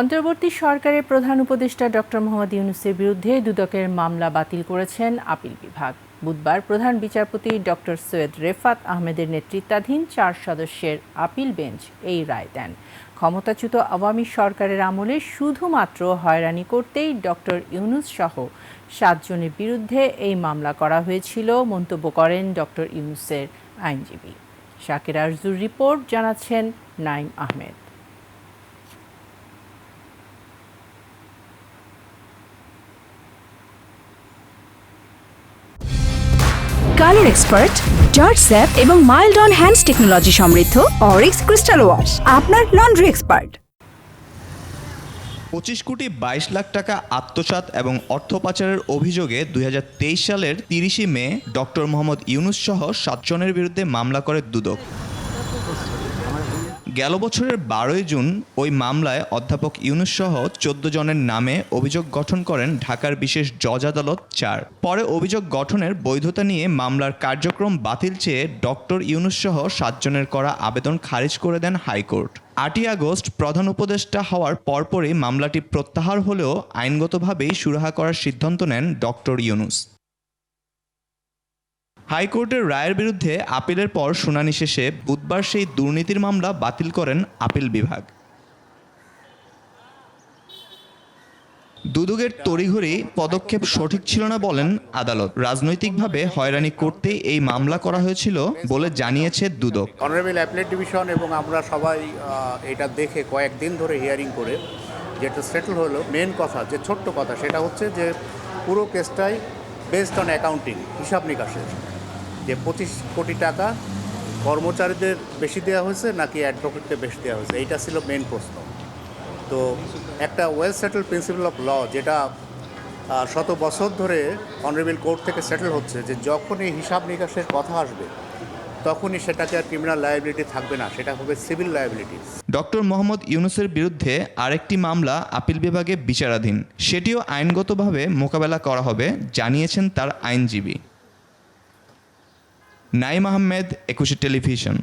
অন্তর্বর্তী সরকারের প্রধান উপদেষ্টা ডক্টর মোহাম্মদ ইউনুসের বিরুদ্ধে দুদকের মামলা বাতিল করেছেন আপিল বিভাগ। বুধবার প্রধান বিচারপতি ডক্টর সৈয়দ রেফাত আহমেদের নেতৃত্বাধীন চার সদস্যের আপিল বেঞ্চ এই রায় দেন। ক্ষমতাচ্যুত আওয়ামী সরকারের আমলে শুধুমাত্র হয়রানি করতেই ডক্টর ইউনুস সহ সাতজনের বিরুদ্ধে এই মামলা করা হয়েছিল, মন্তব্য করেন ডক্টর ইউনুসের আইনজীবী। শাকির আরজুর রিপোর্ট, জানাচ্ছেন নাইম আহমেদ। কালার এক্সপার্ট, জর্জ স্যাপ এবং মাইল্ড অন হ্যান্ডস টেকনোলজি সমৃদ্ধ অরিক্স ক্রিস্টাল ওয়াশ, আপনার লন্ড্রি এক্সপার্ট। পঁচিশ কোটি বাইশ লাখ টাকা আত্মসাৎ এবং অর্থ পাচারের অভিযোগে দুই হাজার তেইশ সালের তিরিশে মে ডক্টর মোহাম্মদ ইউনুস সহ সাতজনের বিরুদ্ধে মামলা করে দুদক। গেল বছরের বারোই জুন ওই মামলায় অধ্যাপক ইউনুস সহ চোদ্দ জনের নামে অভিযোগ গঠন করেন ঢাকার বিশেষ জজ আদালত চার। পরে অভিযোগ গঠনের বৈধতা নিয়ে মামলার কার্যক্রম বাতিল চেয়ে ডক্টর ইউনুস সহ সাতজনের করা আবেদন খারিজ করে দেন হাইকোর্ট। আটই আগস্ট প্রধান উপদেষ্টা হওয়ার পরপরই মামলাটি প্রত্যাহার হলেও আইনগতভাবেই সুরাহা করার সিদ্ধান্ত নেন ডক্টর ইউনুস। হাইকোর্টের রায়ের বিরুদ্ধে আপিলের পর শুনানি শেষে বুধবার সেই দুর্নীতির মামলা বাতিল করেন আপিল বিভাগ। দুদকের তড়িঘড়ি পদক্ষেপ সঠিক ছিল না বলেন আদালত। রাজনৈতিকভাবে হয়রানি করতেই এই মামলা করা হয়েছিল বলে জানিয়েছে দুদক। অনারেবল অ্যাপলেট ডিভিশন এবং আমরা সবাই এটা দেখে কয়েকদিন ধরে হিয়ারিং করে যেটা সেটেল হলো, মেন কথা, যে ছোট্ট কথা, সেটা হচ্ছে যে পুরো কেসটাই বেসড অন অ্যাকাউন্টিং হিসাব নিকাশের। যে পঁচিশ কোটি টাকা কর্মচারীদের বেশি দেওয়া হয়েছে নাকি অ্যাডভোকেটকে বেশি দেওয়া হয়েছে? এইটা ছিল মেন প্রশ্ন। তো একটা well settle principle of law যেটা শত বছর ধরে অনারেবল কোর্ট থেকে সেটেল হচ্ছে যে যখনই হিসাব নিকাশের কথা আসবে, তখনই সেটাকে আর ক্রিমিনাল লায়াবিলিটি থাকবে না, সেটা হবে সিভিল লায়াবিলিটি ডক্টর মোহাম্মদ ইউনুসের বিরুদ্ধে আরেকটি মামলা আপিল বিভাগে বিচারাধীন, সেটিও আইনগতভাবে মোকাবেলা করা হবে, জানিয়েছেন তার আইনজীবী। নাইম আহমেদ একুশে টেলিভিশন।